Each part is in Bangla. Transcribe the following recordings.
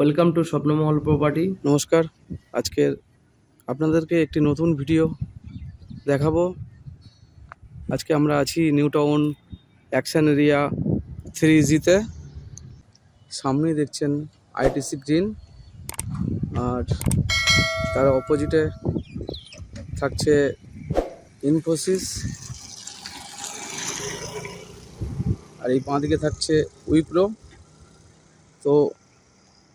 ওয়েলকাম টু স্বপ্নমহল প্রপার্টি নমস্কার। আজকে আপনাদেরকে একটি নতুন ভিডিও দেখাবো। আজকে আমরা আছি new town action area three জিতে সামনেই দেখছেন আইটিসি গ্রিন আর তার অপোজিটে থাকছে ইনফোসিস আর এই বাঁ দিকে থাকছে উইপ্রো তো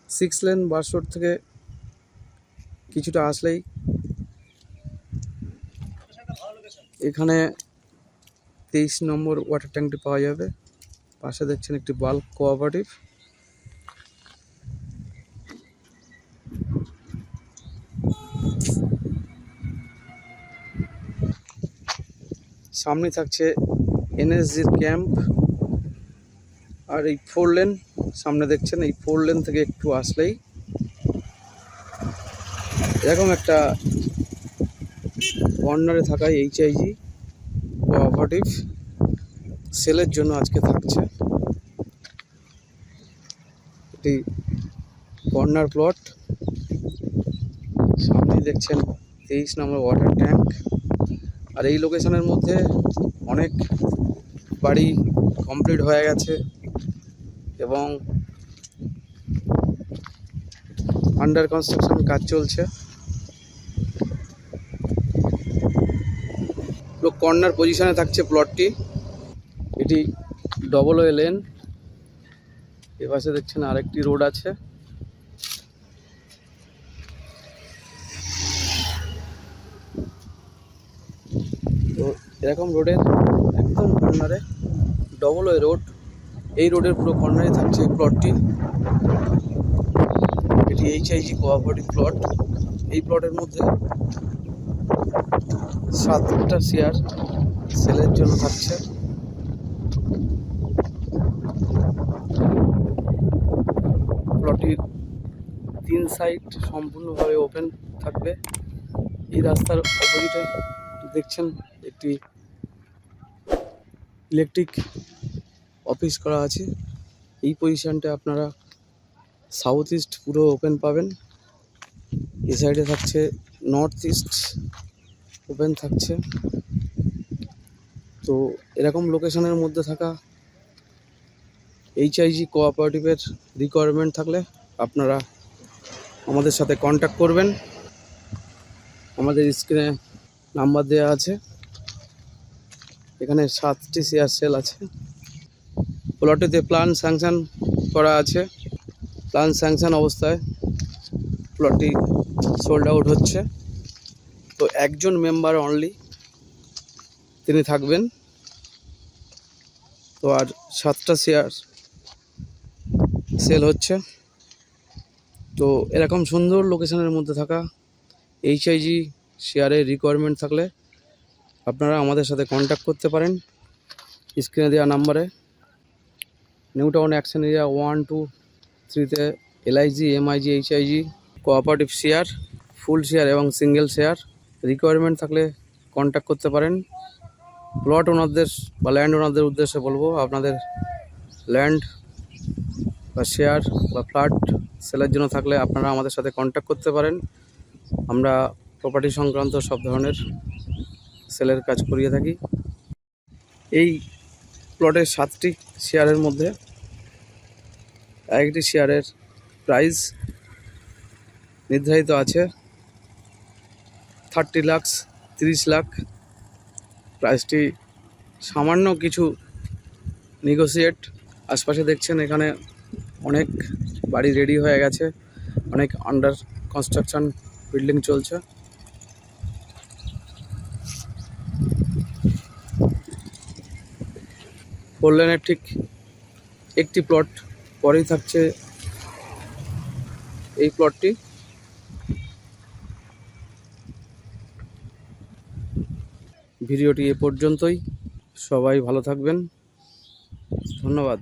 সিক্স লেন বাস রোড থেকে কিছুটা আসলেই এখানে তেইশ নম্বর ওয়াটার ট্যাঙ্কটি পাওয়া যাবে। পাশে দেখছেন একটি বাল্ক কোঅপারেটিভ সামনে থাকছে এনএসজির ক্যাম্প। আর এই ফোর লেন, সামনে দেখছেন, এই ফোর লেন থেকে একটু আসলেই এরকম একটা কর্নারে থাকা এইচআইজি কোঅপারেটিভ সেলের জন্য আজকে থাকছে। এটি কর্নার প্লট। সামনে দেখছেন তেইশ নম্বর ওয়াটার ট্যাঙ্ক। আর এই লোকেশনের মধ্যে অনেক বাড়ি কমপ্লিট হয়ে গেছে। এবং আন্ডার কনস্ট্রাকশন কাজ চলছে। পুরো কর্নার পজিশনে থাকছে প্লটটি এটি ডবল ওয়ে লেন এপাশে দেখছেন আরেকটি রোড আছে। তো এরকম রোডের একদম কর্নারে ডবল ওয়ে রোড এই রোডের পুরো কর্নারে থাকছে এই প্লটটি এটি এইচআইজি কোঅপারেটিভ প্লট এই প্লটের মধ্যে সাতটা শেয়ার সেলের জন্য থাকছে। প্লটটির তিন সাইড সম্পূর্ণভাবে ওপেন থাকবে। এই রাস্তার অপোজিটে দেখছেন একটি ইলেকট্রিক অফিস করা আছে। এই পজিশনটা আপনারা সাউথ ইস্ট পুরো ওপেন পাবেন। এ সাইডে থাকছে নর্থ ইস্ট ওপেন থাকছে। তো এরকম লোকেশনের মধ্যে থাকা এইচআইজি কোঅপারেটিভের রিকোয়ারমেন্ট থাকলে আপনারা আমাদের সাথে কন্ট্যাক্ট করবেন। আমাদের স্ক্রিনে নাম্বার দেওয়া আছে। এখানে সাতটি শেয়ার সেল আছে। প্লটিতে প্ল্যান স্যাংশন করা আছে। প্ল্যান স্যাংশন অবস্থায় প্লটটি সোল্ড আউট হচ্ছে। তো একজন মেম্বার অনলি তিনি থাকবেন। তো আর সাতটা শেয়ার সেল হচ্ছে। তো এরকম সুন্দর লোকেশনের মধ্যে থাকা এইচআইজি শেয়ারের রিকোয়ারমেন্ট থাকলে আপনারা আমাদের সাথে কন্ট্যাক্ট করতে পারেন। স্ক্রিনে দেওয়া নাম্বারে new town action area one, two, থ্রিতে LIG MIG HIG cooperative share full share এবং সিঙ্গেল শেয়ার রিকোয়ারমেন্ট থাকলে কন্ট্যাক্ট করতে পারেন। প্লট ওনারদের বা ল্যান্ড ওনারদের উদ্দেশ্যে বলব, আপনাদের ল্যান্ড বা শেয়ার বা ফ্ল্যাট সেলের জন্য থাকলে আপনারা আমাদের সাথে কন্ট্যাক্ট করতে পারেন। আমরা প্রপার্টি সংক্রান্ত সব ধরনের সেলের কাজ করিয়ে থাকি। এই প্লটের সাতটি শেয়ারের মধ্যে একটি শেয়ারের প্রাইস নির্ধারিত আছে। থার্টি লাখস তিরিশ লাখ। প্রাইসটি সামান্য কিছু নেগোসিয়েট আশপাশে দেখছেন এখানে অনেক বাড়ি রেডি হয়ে গেছে। অনেক আন্ডার কনস্ট্রাকশন বিল্ডিং চলছে। ফোর লেনের ঠিক একটি প্লট পরেই থাকছে এই প্লটটি ভিডিওটি এ পর্যন্তই। সবাই ভালো থাকবেন। ধন্যবাদ।